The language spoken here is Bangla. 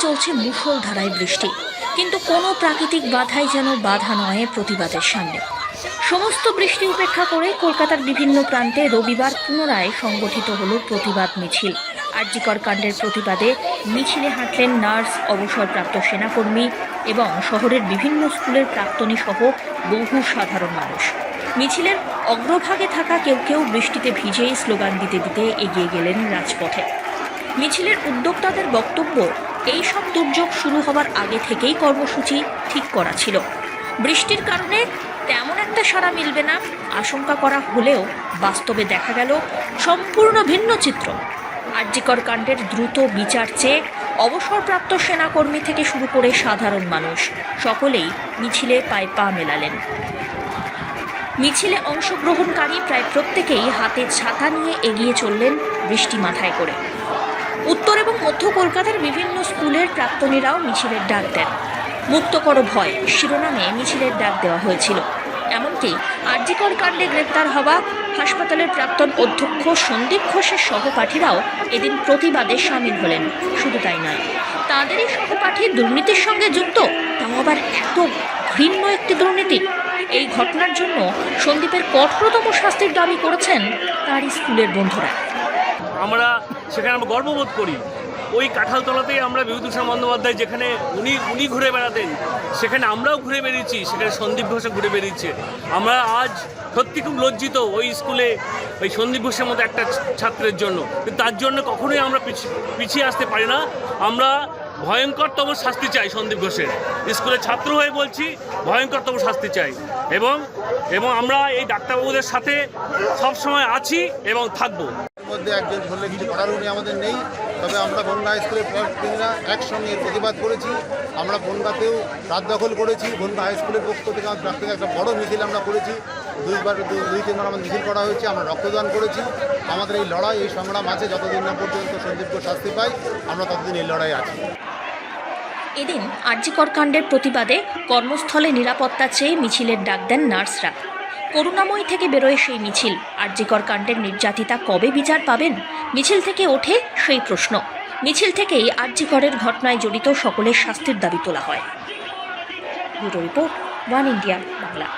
চলছে মুষলধারায় বৃষ্টি। কিন্তু কোনো প্রাকৃতিক বাধাই যেন বাধা নয় প্রতিবাদের সামনে। সমস্ত বৃষ্টি উপেক্ষা করে কলকাতার বিভিন্ন প্রান্তে রবিবার পুনরায় সংগঠিত হল প্রতিবাদ মিছিল। আরজিকর কাণ্ডের প্রতিবাদে মিছিলে হাঁটলেন নার্স, অবসরপ্রাপ্ত সেনাকর্মী এবং শহরের বিভিন্ন স্কুলের প্রাক্তনী সহ বহু সাধারণ মানুষ। মিছিলের অগ্রভাগে থাকা কেউ কেউ বৃষ্টিতে ভিজেই স্লোগান দিতে দিতে এগিয়ে গেলেন রাজপথে। মিছিলের উদ্যোক্তাদের বক্তব্য, এই সব দুর্যোগ শুরু হবার আগে থেকেই কর্মসূচি ঠিক করা ছিল। বৃষ্টির কারণে তেমন একটা সাড়া মিলবে না, আশঙ্কা করা হলেও বাস্তবে দেখা গেল সম্পূর্ণ ভিন্ন চিত্র। আর্যিকর কাণ্ডের দ্রুত বিচার চেয়ে অবসরপ্রাপ্ত সেনাকর্মী থেকে শুরু করে সাধারণ মানুষ সকলেই মিছিলে পায়ে পা মেলালেন। মিছিলে অংশগ্রহণকারী প্রায় প্রত্যেকেই হাতে ছাতা নিয়ে এগিয়ে চললেন বৃষ্টি মাথায় করে। উত্তর এবং মধ্য কলকাতার বিভিন্ন স্কুলের প্রাক্তনীরাও মিছিলের ডাক দেন। মুক্ত করো ভয়, শিরোনামে মিছিলের ডাক দেওয়া হয়েছিল। এমনকি আরজিকর কাণ্ডে গ্রেপ্তার হওয়া হাসপাতালের প্রাক্তন অধ্যক্ষ সন্দীপ ঘোষের সহপাঠীরাও এদিন প্রতিবাদে সামিল হলেন। শুধু তাই নয়, তাঁদেরই সহপাঠী দুর্নীতির সঙ্গে যুক্ত, তাও আবার এত ঘৃণ্য একটি দুর্নীতি। এই ঘটনার জন্য সন্দীপের কঠোরতম শাস্তির দাবি করেছেন তারই স্কুলের বন্ধুরা। আমরা সেখানে আমরা গর্ববোধ করি। ওই কাঁঠালতলাতেই আমরা বিভূতিভূষণ বন্দ্যোপাধ্যায় যেখানে উনি উনি ঘুরে বেড়াতেন, সেখানে আমরাও ঘুরে বেরিয়েছি সেখানে সন্দীপ ঘোষও ঘুরে বেরিয়েছে আমরা আজ সত্যি খুব লজ্জিত ওই স্কুলে ওই সন্দীপ ঘোষের মতো একটা ছাত্রের জন্য। তার জন্য কখনোই আমরা পিছি- পিছিয়ে আসতে পারি না। আমরা ভয়ঙ্করতম শাস্তি চাই সন্দীপ ঘোষের। স্কুলের ছাত্র হয়ে বলছি, ভয়ঙ্করতম শাস্তি চাই। এবং এবং আমরা এই ডাক্তারবাবুদের সাথে সবসময় আছি এবং থাকব। মধ্যে একজন ধরলে কিছু করার উনি আমাদের নেই। তবে আমরা বনগা স্কুলের প্রার্থীরা একসঙ্গে প্রতিবাদ করেছি। আমরা বনগাতেও রাত দখল করেছি। বনগা হাই স্কুলের পক্ষ থেকে আমাদের প্রার্থীকে একটা বড় মিছিল আমরা করেছি। দুইবার দুই তিনবার আমাদের মিছিল করা হয়েছে। আমরা রক্তদান করেছি। আমাদের এই লড়াই, এই সংগ্রাম আছে। যতদিন না পর্যন্ত সন্দীপকে শাস্তি পাই আমরা ততদিন এই লড়াই আছি। এদিন আর্যিকর কাণ্ডের প্রতিবাদে কর্মস্থলে নিরাপত্তা চেয়ে মিছিলের ডাক দেন নার্সরা। করুণাময়ী থেকে বেরোয় সেই মিছিল। আর্যিকর কাণ্ডের নির্যাতিতা কবে বিচার পাবেন? মিছিল থেকে ওঠে সেই প্রশ্ন। মিছিল থেকেই আর্যিকরের ঘটনায় জড়িত সকলের শাস্তির দাবি তোলা হয়। Bureau report, one India, Bangla.